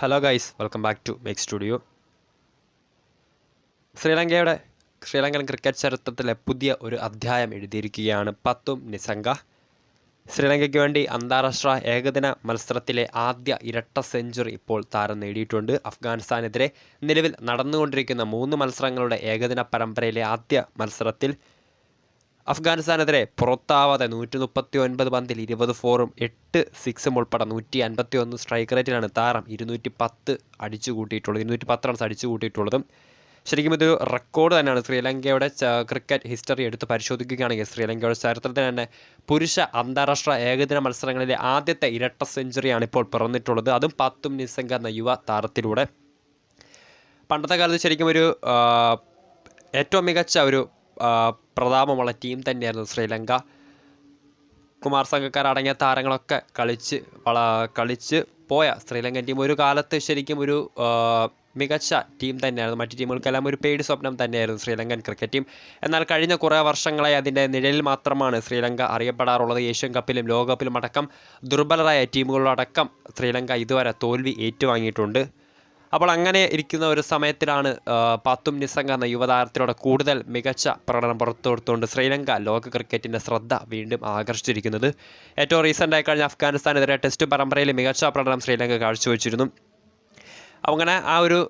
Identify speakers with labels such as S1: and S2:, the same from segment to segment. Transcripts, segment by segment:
S1: Hello guys welcome back to make studio ശ്രീലങ്കയുടെ Sri Lankan cricket ചരിത്രത്തിലെ പുതിയ ഒരു അധ്യായം എഴുതിയിരിക്കുകയാണ് പത്തും നിസംഗ. ശ്രീലങ്കയ്ക്ക് വേണ്ടി അന്താരാഷ്ട്ര ഏകദിന മത്സരത്തിലെ ആദ്യ ഇരട്ട സെഞ്ചുറി ഇപ്പോൾ താരം നേടിയിട്ടുണ്ട്. അഫ്ഗാനിസ്ഥാനെതിരെ നിലവിൽ നടന്നുകൊണ്ടിരിക്കുന്ന മൂന്ന് മത്സരങ്ങളുടെ ഏകദിന പരമ്പരയിലെ ആദ്യ മത്സരത്തിൽ അഫ്ഗാനിസ്ഥാനെതിരെ പുറത്താവാതെ നൂറ്റി മുപ്പത്തി ഒൻപത് പന്തിൽ ഇരുപത് ഫോറും എട്ട് സിക്സും ഉൾപ്പെടെ നൂറ്റി അൻപത്തി ഒന്ന് സ്ട്രൈക്ക് റേറ്റിലാണ് താരം ഇരുന്നൂറ്റി പത്ത് അടിച്ചു കൂട്ടിയിട്ടുള്ളത് ഇരുന്നൂറ്റി പത്ത് റൺസ് അടിച്ചു കൂട്ടിയിട്ടുള്ളതും ശരിക്കും ഇതൊരു റെക്കോർഡ് തന്നെയാണ്. ശ്രീലങ്കയുടെ ക്രിക്കറ്റ് ഹിസ്റ്ററി എടുത്ത് പരിശോധിക്കുകയാണെങ്കിൽ ശ്രീലങ്കയുടെ ചരിത്രത്തിൽ തന്നെ പുരുഷ അന്താരാഷ്ട്ര ഏകദിന മത്സരങ്ങളിലെ ആദ്യത്തെ ഇരട്ട സെഞ്ചുറിയാണ് ഇപ്പോൾ പിറന്നിട്ടുള്ളത്. അതും പത്തും നിസ്സംഗ എന്ന യുവ താരത്തിലൂടെ. പണ്ടത്തെ കാലത്ത് ശരിക്കും ഒരു ഏറ്റവും മികച്ച ഒരു പ്രതാപമുള്ള ടീം തന്നെയായിരുന്നു ശ്രീലങ്ക. കുമാർ സംഘക്കാർ അടങ്ങിയ താരങ്ങളൊക്കെ കളിച്ച് കളിച്ച് പോയ ശ്രീലങ്കൻ ടീം ഒരു കാലത്ത് ശരിക്കും ഒരു മികച്ച ടീം തന്നെയായിരുന്നു. മറ്റു ടീമുകൾക്കെല്ലാം ഒരു പേടി സ്വപ്നം തന്നെയായിരുന്നു ശ്രീലങ്കൻ ക്രിക്കറ്റ് ടീം എന്നാൽ കഴിഞ്ഞ കുറേ വർഷങ്ങളായി അതിന്റെ നിഴലിൽ മാത്രമാണ് ശ്രീലങ്ക അറിയപ്പെടാറുള്ളത്. ഏഷ്യൻ കപ്പിലും ലോകകപ്പിലും അടക്കം ദുർബലരായ ടീമുകളടക്കം ശ്രീലങ്ക ഇതുവരെ തോൽവി ഏറ്റുവാങ്ങിയിട്ടുണ്ട്. അപ്പോൾ അങ്ങനെ ഇരിക്കുന്ന ഒരു സമയത്തിലാണ് പാത്തും നിസംഗ എന്ന യുവതാരത്തിലൂടെ കൂടുതൽ മികച്ച പ്രകടനം പുറത്തുകൊടുത്തുകൊണ്ട് ശ്രീലങ്ക ലോക ക്രിക്കറ്റിന്റെ ശ്രദ്ധ വീണ്ടും ആകർഷിച്ചിരിക്കുന്നത്. ഏറ്റവും റീസെന്റായി കഴിഞ്ഞ അഫ്ഗാനിസ്ഥാനെതിരെ ടെസ്റ്റ് പരമ്പരയിൽ മികച്ച പ്രകടനം ശ്രീലങ്ക കാഴ്ചവെച്ചിരുന്നു. അങ്ങനെ ആ ഒരു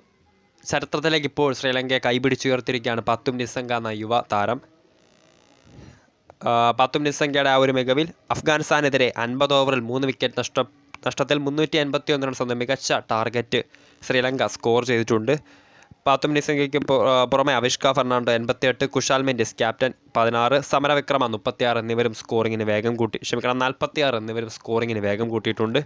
S1: ചരിത്രത്തിലേക്ക് ഇപ്പോൾ ശ്രീലങ്കയെ കൈപിടിച്ചുയർത്തിയിരിക്കുകയാണ് പത്തും നിസംഗ എന്ന യുവ താരം പത്തും നിസംഖ്യയുടെ ആ ഒരു മികവിൽ അഫ്ഗാനിസ്ഥാനെതിരെ അൻപത് ഓവറിൽ മൂന്ന് വിക്കറ്റ് നഷ്ട നഷ്ടത്തിൽ മുന്നൂറ്റി അൻപത്തി ഒന്ന് റൺസ് എന്ന മികച്ച ടാർഗറ്റ് ശ്രീലങ്ക സ്കോർ ചെയ്തിട്ടുണ്ട്. പാത്തും നിസംഖ്യയ്ക്ക് പു- ആ, പുറമെ അവിഷ്ക ഫെർണാണ്ടോ എൺപത്തിയെട്ട് കുഷാൽ മെൻഡിസ് ക്യാപ്റ്റൻ പതിനാറ് സമരവിക്രമ മുപ്പത്തിയാറ് എന്നിവരും സ്കോറിങ്ങിന് വേഗം കൂട്ടി ക്ഷമിക്കണം നാൽപ്പത്തിയാറ് എന്നിവരും സ്കോറിങ്ങിന് വേഗം കൂട്ടിയിട്ടുണ്ട്.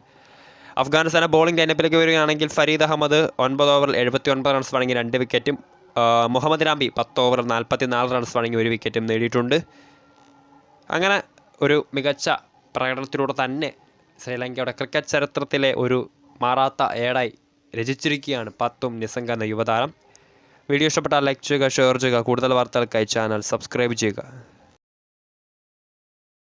S1: അഫ്ഗാനിസ്ഥാനെ ബോളിംഗ് ലൈനപ്പിലേക്ക് വരികയാണെങ്കിൽ ഫരീദ് അഹമ്മദ് ഒൻപത് ഓവറിൽ എഴുപത്തി ഒൻപത് റൺസ് വഴങ്ങി രണ്ട് വിക്കറ്റും മുഹമ്മദ് രാംബി പത്ത് ഓവറിൽ നാൽപ്പത്തി നാല് റൺസ് വഴങ്ങി ഒരു വിക്കറ്റും നേടിയിട്ടുണ്ട്. അങ്ങനെ ഒരു മികച്ച പ്രകടനത്തിലൂടെ തന്നെ ശ്രീലങ്കയുടെ ക്രിക്കറ്റ് ചരിത്രത്തിലെ ഒരു മാറാത്ത ഏടായി രചിച്ചിരിക്കുകയാണ് പത്തും നിസംഗ എന്ന യുവതാരം. വീഡിയോ ഇഷ്ടപ്പെട്ടാൽ ലൈക്ക് ചെയ്യുക ഷെയർ ചെയ്യുക കൂടുതൽ വാർത്തകൾക്കായി ചാനൽ സബ്സ്ക്രൈബ് ചെയ്യുക.